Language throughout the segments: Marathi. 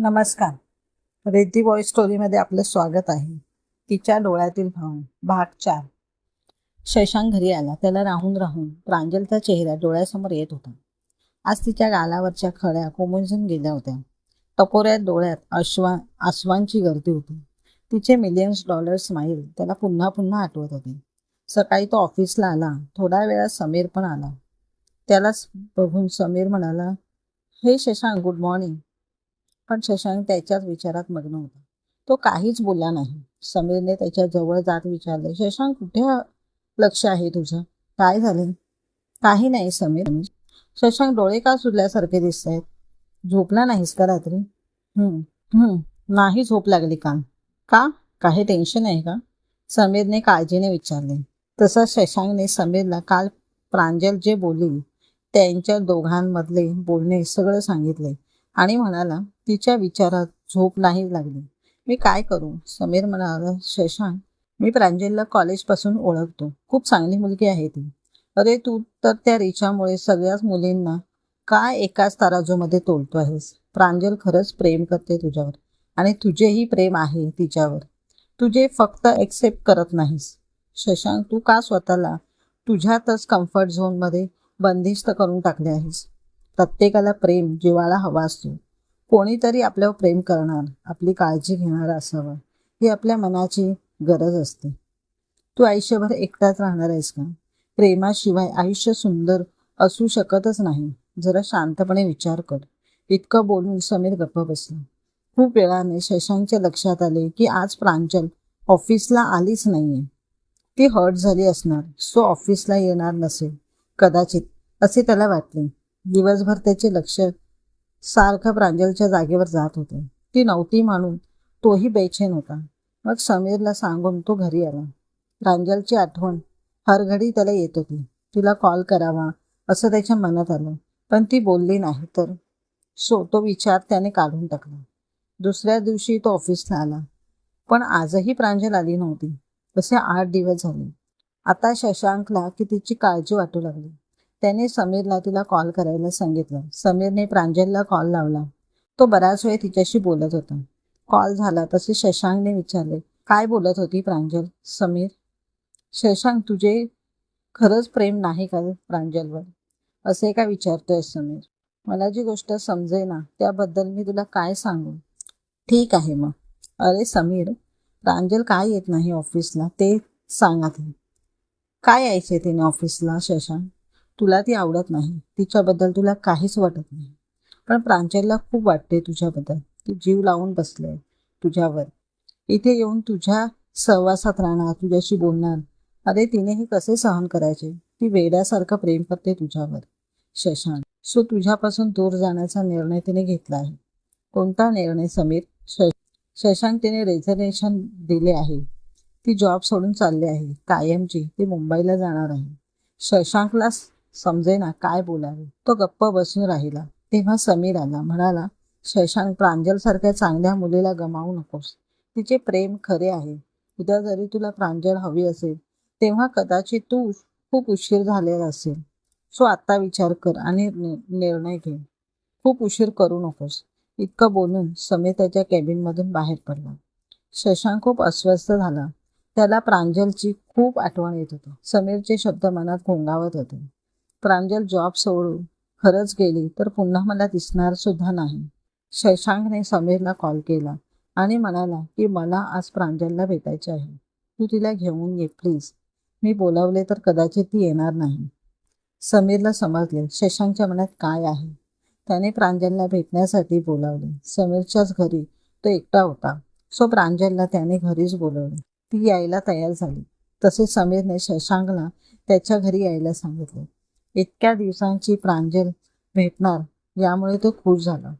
नमस्कार. रेड्डी बॉय स्टोरीमध्ये आपलं स्वागत आहे. तिच्या डोळ्यातील भाव भाग चार. शशांक घरी आला. त्याला राहून राहून प्रांजलचा चेहरा डोळ्यासमोर येत होता. आज तिच्या गालावरच्या खड्या कोमजून गेल्या होत्या. टपोऱ्या डोळ्यात अश्वा आश्वांची गर्दी होती. तिचे मिलियन्स डॉलर स्माईल त्याला पुन्हा पुन्हा आठवत होते. सकाळी तो ऑफिसला आला. थोड्या वेळा समीर पण आला. त्यालाच बघून समीर म्हणाला हे शशांक गुड मॉर्निंग पण शशांक त्याच्याच विचारात मग्न होता. तो काहीच बोलला नाही. समीरने त्याच्याजवळ जात विचारले शशांक कुठे लक्ष आहे तुझं. काय झाले काही नाही समीर. शशांक डोळे का सुजल्यासारखे दिसत आहेत झोपला नाहीस का रात्री? हम्म हम्म नाही झोप लागली का का? काही टेन्शन आहे का? समीरने काळजीने विचारले. तसं शशांकने समीरला काल प्रांजल जे बोलली त्यांच्या दोघांमधले बोलणे सगळं सांगितले. आणि म्हणाला तिच्या विचारात झोप नाही लागली. मी काय करू? समीर म्हणाला शशांक मी प्रांजलला कॉलेजपासून ओळखतो. खूप चांगली मुलगी आहे ती. अरे तू तर त्या रिचामुळे सगळ्याच मुलींना काय एकाच तराजूमध्ये तोलतो आहेस? प्रांजल खरंच प्रेम करते तुझ्यावर. आणि तुझेही प्रेम आहे तिच्यावर. तुझे फक्त एक्सेप्ट करत नाहीस. शशांक तू का स्वतःला तुझ्यातच कम्फर्ट झोनमध्ये बंदिस्त करून टाकले आहेस? प्रत्येकाला प्रेम जीवाला हवा असतो. कोणीतरी आपल्यावर प्रेम करणार आपली काळजी घेणार असावं ही आपल्या मनाची गरज असते. तू आयुष्यभर एकटाच राहणार आहेस का? प्रेमाशिवाय आयुष्य सुंदर असू शकतच नाही. जरा शांतपणे विचार कर. इतकं बोलून समीर गप्प बसला. खूप वेळाने शशांकच्या लक्षात आले की आज प्रांजल ऑफिसला आलीच नाहीये. ती हर्ट झाली असणार. सो ऑफिसला येणार नसेल. कदाचित असे त्याला वाटले. दिवसभर त्याचे लक्ष सारखं प्रांजलच्या जागेवर जात होते. ती नव्हती म्हणून तोही बेचैन होता. मग समीरला सांगून तो घरी आला. प्रांजलची आठवण हरघडी त्याला येत होती. तिला कॉल करावा असं त्याच्या मनात आलं. पण ती बोलली नाही तर? सो तो विचार त्याने काढून टाकला. दुसऱ्या दिवशी तो ऑफिसला आला. पण आजही प्रांजल आली नव्हती. तसे आठ दिवस झाले. आता शशांकला की तिची काळजी वाटू लागली. त्याने समीरला तिला कॉल करायला सांगितलं. समीरने प्रांजलला कॉल लावला. तो बराच वेळ तिच्याशी बोलत होता. कॉल झाला तसे शशांकने विचारले काय बोलत होती प्रांजल? समीर? शशांक तुझे खरंच प्रेम नाही का प्रांजलवर? असे का विचारतोय समीर? मला जी गोष्ट समजे ना त्याबद्दल मी तुला काय सांगू? ठीक आहे मग. अरे समीर प्रांजल काय येत नाही ऑफिसला ते सांगा ते. काय यायचे तिने ऑफिसला शशांक? तुला ती आवडत नाही तिच्याबद्दल तुला काहीच वाटत नाही. पण प्रांजलला खूप वाटते तुझ्याबद्दल. ती जीव लावून बसले तुझ्यावर. इथे येऊन तुझ्या सहवासात राहणार तुझ्याशी बोलणार. अरे तिनेही कसे सहन करायचे? ती वेड्यासारखं प्रेम करते तुझ्यावर. शशांक सो तुझ्यापासून दूर जाण्याचा निर्णय तिने घेतला आहे. कोणता निर्णय समीर? शशांक तिने रेझर्वेशन दिले आहे. ती जॉब सोडून चालली आहे. कायमची ती मुंबईला जाणार आहे. शशांकला समजेना काय बोलावे. तो गप्प बसून राहिला. तेव्हा समीर आला म्हणाला शशांक प्रांजलसारख्या चांगल्या मुलीला गमावू नकोस. तिचे प्रेम खरे आहे. उद्या जरी तुला प्रांजल हवी असेल तेव्हा कदाचित तू खूप उशीर झालेला असेल. सो आत्ता विचार कर आणि निर्णय घे. खूप उशीर करू नकोस. इतकं बोलून समीर त्याच्या कॅबिनमधून बाहेर पडला. शशांक खूप अस्वस्थ झाला. त्याला प्रांजलची खूप आठवण येत होती. समीरचे शब्द मनात घोंगावत होते. प्रांजल जॉब सोडून खरंच गेली तर पुन्हा मला दिसणार सुद्धा नाही. शशांकने समीरला कॉल केला आणि म्हणाला की मला आज प्रांजलला भेटायचे आहे. तू तिला घेऊन ये प्लीज. मी बोलावले तर कदाचित ती येणार नाही. समीरला समजले शशांकच्या मनात काय आहे. त्याने प्रांजलला भेटण्यासाठी बोलावले. समीरच्याच घरी तो एकटा होता. सो प्रांजलला त्याने घरीच बोलवले. ती यायला तयार झाली. तसे समीरने शशांकला त्याच्या घरी यायला सांगितले. इतक्या दिवसांची प्रांजल भेटणार यामुळे तो खुश झाला.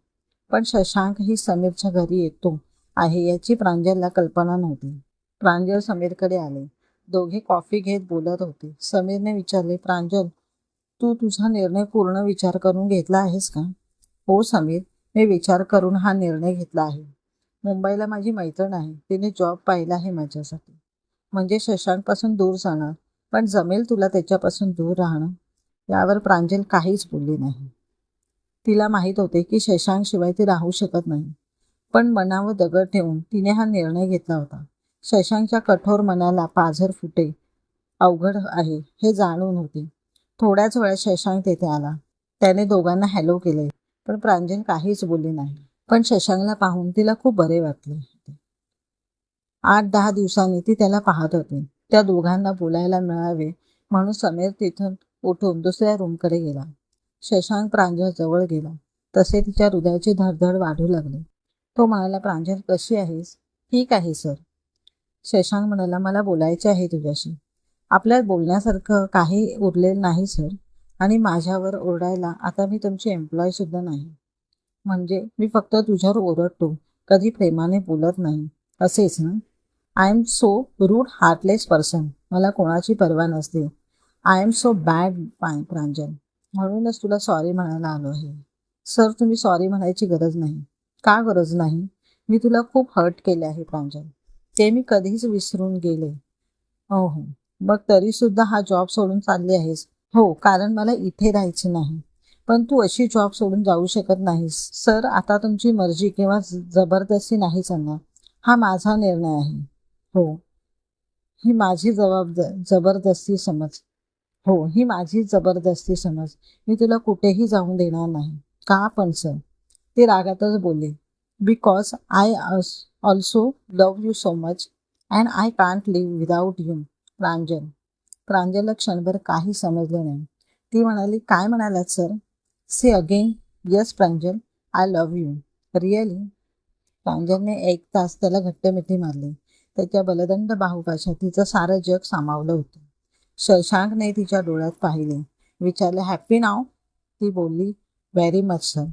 पण शशांक ही समीरच्या घरी येतो आहे याची प्रांजलला कल्पना नव्हती. प्रांजल समीरकडे आले. दोघे कॉफी घेत बोलत होते. समीरने विचारले प्रांजल तू तुझा निर्णय पूर्ण विचार करून घेतला आहेस का? हो समीर मी विचार करून हा निर्णय घेतला आहे. मुंबईला माझी मैत्रीण आहे. तिने जॉब पाहिला आहे माझ्यासाठी. म्हणजे शशांकपासून दूर जाणार. पण जमेल तुला त्याच्यापासून दूर राहणं? यावर प्रांजल काहीच बोलली नाही. तिला माहीत होते की शशांक शिवाय ती राहू शकत नाही. पण मनावर दगड ठेवून तिने हा निर्णय घेतला होता. शशांकच्या कठोर मनाला पाझर फुटे अवघड आहे हे जाणून होते. थोड्याच वेळात शशांक तेथे आला. त्याने दोघांना हॅलो केले पण प्रांजल काहीच बोलली नाही. पण शशांकला पाहून तिला खूप बरे वाटले आठ दहा दिवसांनी ती त्याला पाहत होती. त्या दोघांना बोलायला मिळावे म्हणून समीर तिथून उठून दुसऱ्या रूमकडे गेला. शशांक प्रांजळजवळ गेला. तसे तिच्या हृदयाची धडधड वाढू लागली. तो म्हणाला प्रांजल कशी आहेस? ठीक आहे सर. शशांक म्हणाला मला बोलायचे आहे तुझ्याशी. आपल्यात बोलण्यासारखं काही उरलेलं नाही सर. आणि माझ्यावर ओरडायला आता मी तुमची एम्प्लॉय सुद्धा नाही. म्हणजे मी फक्त तुझ्यावर ओरडतो. कधी प्रेमाने बोलत नाही. असेच ना? I am so rude heartless person मला कोणाची पर्वा नसते. आय एम सो बॅड पाय प्रांजल म्हणूनच तुला सॉरी म्हणायला आलो आहे. सर तुम्ही सॉरी म्हणायची गरज नाही. का गरज नाही? मी तुला खूप हर्ट केले आहे प्रांजल ते मी कधीच विसरून गेले. हो हो. मग तरी सुद्धा हा जॉब सोडून चालली आहेस. हो कारण मला इथे राहायचे नाही. पण तू अशी जॉब सोडून जाऊ शकत नाहीस. सर आता तुमची मर्जी किंवा जबरदस्ती नाही चालणार. हा माझा निर्णय आहे. हो. ही माझी जबाबदार जबरदस्ती समज. हो ही माझी जबरदस्ती समज. मी तुला कुठेही जाऊन देणार नाही. का पण सर? ते रागातच बोलले because I also love you so much and I can't live without you Pranjal. प्रांजलला क्षणभर काही समजले नाही. ती म्हणाली काय म्हणालात sir? Say again yes Pranjal. I love you really प्रांजलने एक तास त्याला घट्ट मिठी मारली. त्याच्या बलदंड बाहुपाशात तिचं सारं जग सामावलं होतं. शशांकने तिच्या डोळ्यात पाहिले. विचारले हॅपी नाव ती बोलली व्हेरी मच सर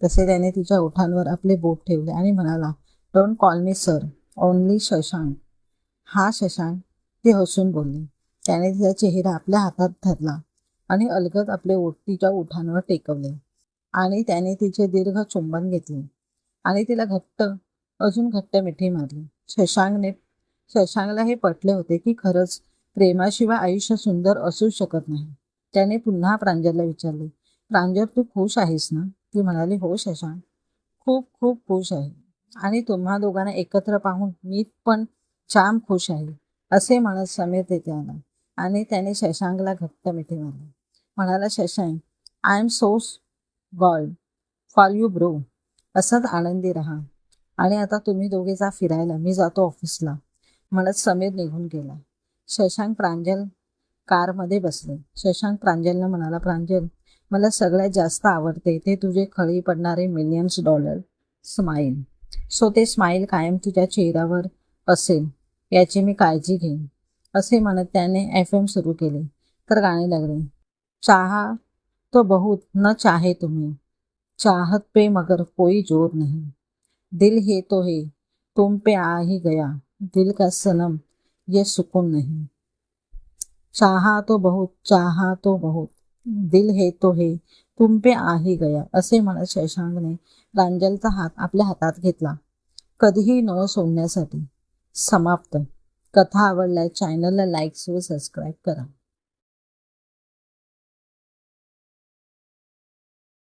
तसे त्याने तिच्या ओठांवर आपले बोट ठेवले आणि म्हणाला don't call me sir only Shashank. हा शशांक. ती हसून बोलली. त्याने तिचा चेहरा आपल्या हातात धरला आणि अलगद आपले ओठ तिच्या ओठांवर टेकवले आणि त्याने तिचे दीर्घ चुंबन घेतले आणि तिला घट्ट अजून घट्ट मिठी मारली. शशांकने शशांकला हे पटले होते की खरंच प्रेमाशिवाय आयुष्य सुंदर असू शकत नाही. त्याने पुन्हा प्रांजलला विचारले प्रांजल तू खुश आहेस ना? ती म्हणाली हो शशांक. खूप खूप खुश आहे. आणि तुम्हा दोघांना एकत्र पाहून मी पण छान खुश आहे असे म्हणत समीर तेथे आला. आणि त्याने शशांकला घट्ट मिठी मारली. म्हणाला Shashank I am so god for you bro असंच आनंदी राहा. आणि आता तुम्ही दोघे जा फिरायला. मी जातो ऑफिसला. म्हणत समीर निघून गेला. शशांक प्रांजल कारमध्ये बसले. शशांक प्रांजलला म्हणाला प्रांजल मला सगळ्यात जास्त आवडते ते तुझे खळी पडणारे मिलियन्स डॉलर स्माईल सो ते स्माईल कायम तुझ्या चेहऱ्यावर असेल याची मी काळजी घेईन. असे म्हणत त्याने एफ एम सुरू केले. तर गाणे लागले. चाहा तो बहुत न चाहे तुम्ही चाहत पे मगर कोई जोर नहीं. दिल है तो है तुम पे आ ही गया दिल का सनम ये सुकून नहीं। चाहा तो बहुत, चाहा तो बहुत, दिल है तो है, तुम पे आ ही गया, असे म्हणत शशांकने प्रांजलचा हात आपल्या हातात घेतला. कधीही न सोडण्यासाठी समाप्त. कथा आवडल्यास चॅनलला लाईक्स व सबस्क्राईब करा.